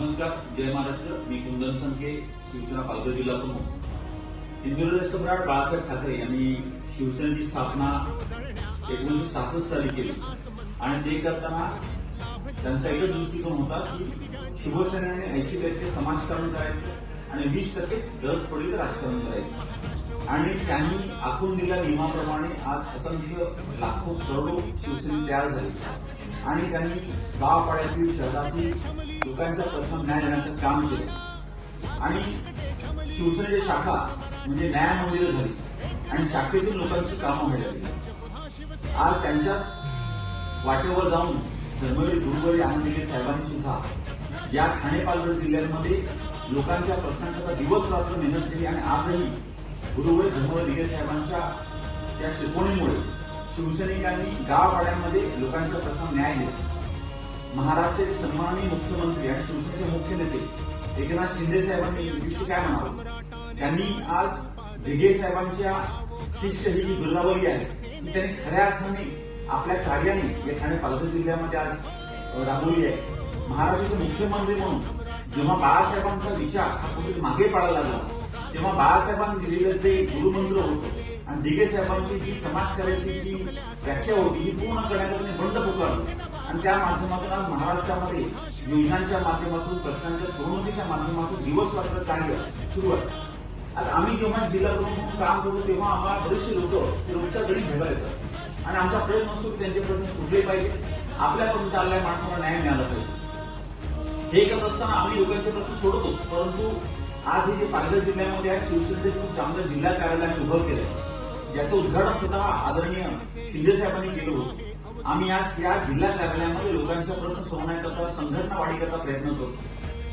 नमस्कार जय महाराष्ट्र. मी कुंदन संखे शिवसेना पालघर जिल्हा प्रमुख. हिंदुराज सम्राट बाळासाहेब ठाकरे यांनी शिवसेनेची स्थापना एकोणीशे सहासष्ट साली केली. आणि ते करताना त्यांचा एकच दृष्टिकोन होता की शिवसेनेने ऐंशी टक्के समाजकारण करायचं आणि वीस टक्के गरज पडली तर राजकारण करायचं. आणि त्यांनी आखून दिलेल्या नियमाप्रमाणे आज असंख्य लाखो करोडो शिवसेने तयार झाली. आणि त्यांनी गावापाड्यातील शहरातील लोकांचा प्रश्न न्याय देण्याचं काम केलं. आणि शिवसेनेची शाखा म्हणजे न्याय झाली. आणि शाखेतून लोकांची कामं व्हायला आज त्यांच्याच वाटेवर जाऊन धर्मवीर गुरुवारी आनंदीगे साहेबांनी सुद्धा. या ठाणे पालघर जिल्ह्यांमध्ये लोकांच्या प्रश्नांकरता दिवस रात्र मेहनत केली आणि आजही गुरुवारी धर्मवीर दिगे साहेबांच्या त्या शिकवणीमुळे शिवसैनिकांनी गावपाड्यांमध्ये लोकांचा प्रथम न्याय दिला. महाराष्ट्राचे सन्माननीय मुख्यमंत्री आणि शिवसेनेचे मुख्य नेते एकनाथ शिंदे साहेबांनी याविषयी काय म्हणाले? त्यांनी आज दिगे साहेबांच्या शिष्य ही जी बिरलावली आहे त्यांनी खऱ्या अर्थाने आपल्या कार्याने या ठाणे पालघर जिल्ह्यामध्ये आज राबवली आहे. महाराष्ट्राचे मुख्यमंत्री म्हणून जेव्हा बाळासाहेबांचा विचार हा कुठे मागे पडायला लागला तेव्हा बाळासाहेबांनी दिलेलं जे गुरुमंत्र होतं आणि दिगे साहेबांची जी समाज कार्याची जी व्याख्या होती ही पूर्ण करण्याकरता त्यांनी बंड पुकारलं. आणि त्या माध्यमातून आज महाराष्ट्रामध्ये योजनांच्या माध्यमातून प्रश्नांच्या सोडवणुकीच्या माध्यमातून दिवस रात्र कार्य सुरू आहे. आता आम्ही जेव्हा जिल्हा प्रमुख काम करतो तेव्हा आम्हाला बरेचसे लोक ते रोजच्या घरी भेटायला येतात. आणि आमचा प्रयत्न असतो की त्यांचे प्रश्न सुटले पाहिजे. आपल्यापर्यंत आलेल्या माणसाला न्याय मिळाला पाहिजे. हे करत असताना आम्ही लोकांचे प्रश्न सोडतो परंतु आज हे जे पालघर जिल्ह्यामध्ये आहे शिवसेनेचे खूप चांगलं जिल्हा कार्यालयाने उभं केलंय. ज्याचं उद्घाटन सुद्धा आदरणीय शिंदे साहेबांनी केलं होतं. आम्ही आज या जिल्हा कार्यालयामध्ये लोकांच्या प्रश्न सोडवण्याकरता संघटना वाढीकरता प्रयत्न करतो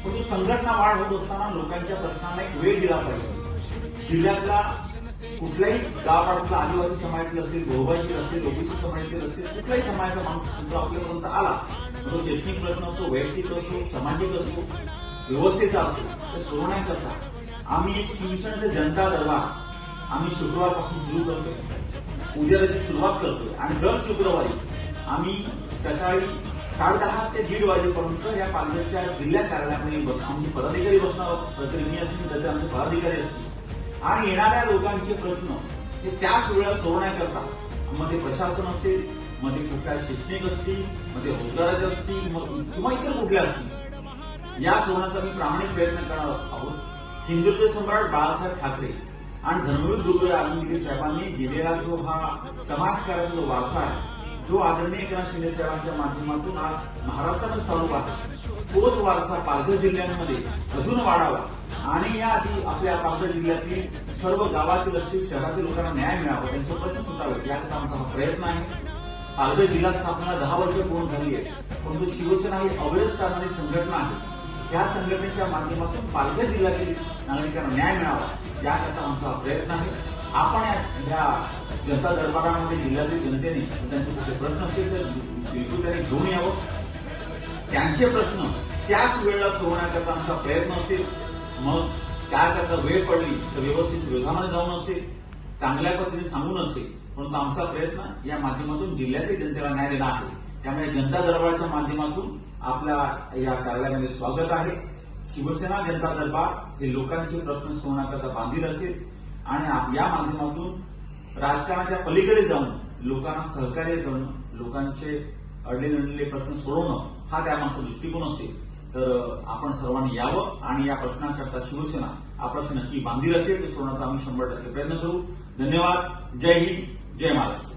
परंतु संघटना वाढ होत असताना लोकांच्या प्रश्नांना एक वेळ दिला पाहिजे. जिल्ह्यातला कुठल्याही गावापाड्यातला आदिवासी समाजातील असतील बहुभाषिक असतील ओबीसी समाजातील असतील कुठल्याही समाजाचा माणूस आपल्यापर्यंत आला तो शैक्षणिक प्रश्न असो वैयक्तिक असो सामाजिक असो व्यवस्थेचा असतो ते सोडवण्याकरता आम्ही एक शिवसेनेचा जनता दरबार आम्ही शुक्रवारपासून सुरू करतो उद्या त्याची सुरुवात करतो आणि दर शुक्रवारी आम्ही सकाळी साडेदहा ते दीड वाजेपर्यंत या पालघरच्या जिल्हा कार्यालयामध्ये बस आमचे पदाधिकारी बसणार आहोत. असतील मी त्याचे आमचे पदाधिकारी असतील. आणि येणाऱ्या लोकांचे प्रश्न हे त्याच वेळेला सोडवण्याकरता मध्ये प्रशासन असेल मध्ये कुठल्या शैक्षणिक असतील मध्ये रोजगाराचे असतील मग किंवा इतर कुठल्या असतील या सोडण्याचा मी प्रामाणिक प्रयत्न करणार आहोत हिंदुत्व सम्राट बाळासाहेब ठाकरे आणि धर्मवीर दुर्गय आनंदगिरी साहेबांनी दिलेला जो हा समाजकारण जो वारसा आहे जो आदरणीय एकनाथ शिंदे साहेबांच्या माध्यमातून आज महाराष्ट्रामध्ये चालू आहे तोच वारसा पालघर जिल्ह्यांमध्ये अजून वाढावा आणि या आधी आपल्या पालघर जिल्ह्यातील सर्व गावातील असतील शहरातील लोकांना न्याय मिळावा त्यांचे प्रश्न सुटावे याकरता आमचा हा प्रयत्न आहे. पालघर जिल्हा स्थापनेला दहा वर्ष पूर्ण झाली आहे परंतु शिवसेना ही अवैध चालणारी संघटना आहे. या संघटनेच्या माध्यमातून पालघर जिल्ह्यातील नागरिकांना न्याय मिळावा याकरता आमचा प्रयत्न आहे. आपण या- जनता दरबारामध्ये जिल्ह्यातील जनतेने त्यांचे कुठे प्रश्न असतील तर बिलकुल त्यांनी घेऊन यावं. त्यांचे प्रश्न त्याच वेळेला सोडवण्याकरता आमचा प्रयत्न असेल मग त्याकरता वेळ पडली तर व्यवस्थित विरोधामध्ये जाऊन असेल चांगल्या पद्धतीने सांगून असेल परंतु आमचा प्रयत्न या माध्यमातून जिल्ह्यातील जनतेला न्याय देणं आहे. त्यामुळे जनता दरबारच्या माध्यमातून आपल्या या कार्यालयामध्ये स्वागत आहे. शिवसेना जनता दरबार हे लोकांचे प्रश्न सोडण्याकरता बांधील असेल आणि या माध्यमातून राजकारणाच्या पलीकडे जाऊन लोकांना सहकार्य करणं लोकांचे अडलेले प्रश्न सोडवणं हा त्यामागचा दृष्टिकोन असेल. तर आपण सर्वांनी यावं आणि या प्रश्नाकरता शिवसेना आपल्याशी नक्की बांधील असेल ते सोडण्याचा आम्ही शंभर टक्के प्रयत्न करू. धन्यवाद. जय हिंद. जय महाराष्ट्र.